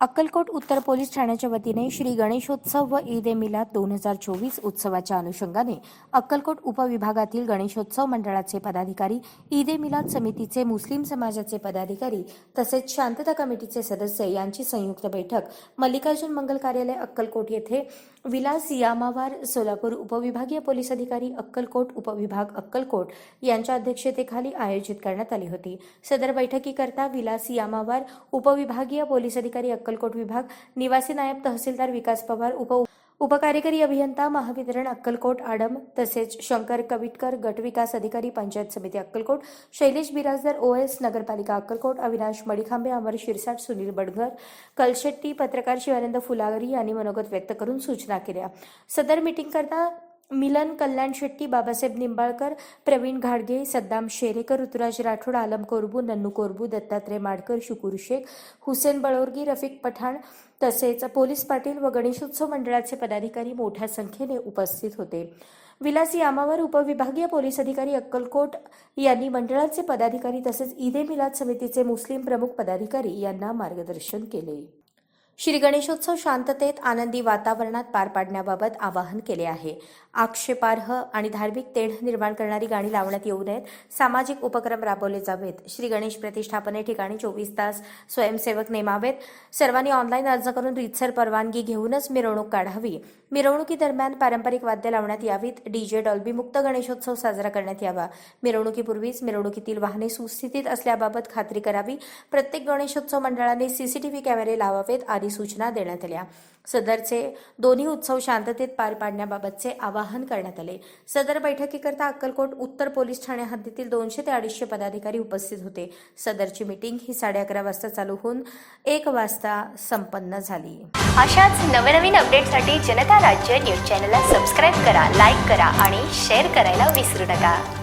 अक्कलकोट उत्तर पोलीस ठाण्याच्या वतीने श्री गणेशोत्सव व ईद ए मिलाद दोन हजार चोवीस उत्सवाच्या अनुषंगाने अक्कलकोट उपविभागातील गणेशोत्सव मंडळाचे पदाधिकारी ईद ए मिलाद समितीचे मुस्लिम समाजाचे पदाधिकारी तसेच शांतता कमिटीचे सदस्य यांची संयुक्त बैठक मल्लिकार्जुन मंगल कार्यालय अक्कलकोट येथे विलास यामावार सोलापूर उपविभागीय पोलीस अधिकारी अक्कलकोट उपविभाग अक्कलकोट यांच्या अध्यक्षतेखाली आयोजित करण्यात आली होती. सदर बैठकीकरता विलास यामावार उपविभागीय पोलीस अधिकारी अक्कलकोट विभाग निवासी नायब तहसीलदार विकास पवार उप उपकार्यकारी अभियंता महावितरण अक्कलकोट आडम तसेच शंकर कविटकर गटविकास अधिकारी पंचायत समिती अक्कलकोट शैलेश बिराजदार ओएस नगरपालिका अक्कलकोट अविनाश मडिखांबे अमर शिरसाट सुनील बडगर कलशेट्टी पत्रकार शिवानंद फुलागरी यांनी मनोगत व्यक्त करून सूचना केल्या. सदर मीटिंग करता मिलन कल्याण शेट्टी बाबासाहेब निंबाळकर प्रवीण घाडगे सद्दाम शेरेकर ऋतुराज राठोड आलम कोरबू नन्नू कोरबू दत्तात्रय माडकर शुकूर शेख हुसेन बळोरगी रफिक पठाण तसेच पोलीस पाटील व गणेशोत्सव मंडळाचे पदाधिकारी मोठ्या संख्येने उपस्थित होते. विलास यामावर उपविभागीय पोलीस अधिकारी अक्कलकोट यांनी मंडळाचे पदाधिकारी तसेच ईदे मिलाद समितीचे मुस्लिम प्रमुख पदाधिकारी यांना मार्गदर्शन केले. श्री गणेशोत्सव शांततेत आनंदी वातावरणात पार पाडण्याबाबत आवाहन केले आहे. आक्षेपार्ह आणि धार्मिक तेढ निर्माण करणारी गाणी लावण्यात येऊ नयेत. सामाजिक उपक्रम राबवले जावेत. श्री गणेश प्रतिष्ठापने ठिकाणी चोवीस तास स्वयंसेवक नेमावेत. सर्वांनी ऑनलाईन अर्ज करून रीतसर परवानगी घेऊनच मिरवणूक काढावी. मिरवणुकीदरम्यान पारंपरिक वाद्य लावण्यात यावीत. डीजे डॉल्बी मुक्त गणेशोत्सव साजरा करण्यात यावा. मिरवणुकीपूर्वीच मिरवणुकीतील वाहने सुस्थितीत असल्याबाबत खात्री करावी. प्रत्येक गणेशोत्सव मंडळाने सीसीटीव्ही कॅमेरे लावावेत. आदी सूचना देण्यात आल्या. सदरचे दोन्ही उत्सव शांततेत पार पाडण्याबाबतचे आवाहन करण्यात आले. सदर बैठकीकरता अक्कलकोट उत्तर पोलीस ठाणे हद्दीतील दोनशे ते अडीचशे पदाधिकारी उपस्थित होते. सदरची मीटिंग ही साडे अकरा वाजता चालू होऊन एक वाजता संपन्न झाली. अशाच नवनवीन अपडेटसाठी जनता राज्य न्यूज चॅनलला सबस्क्राईब करा लाईक करा आणि शेअर करायला विसरू नका.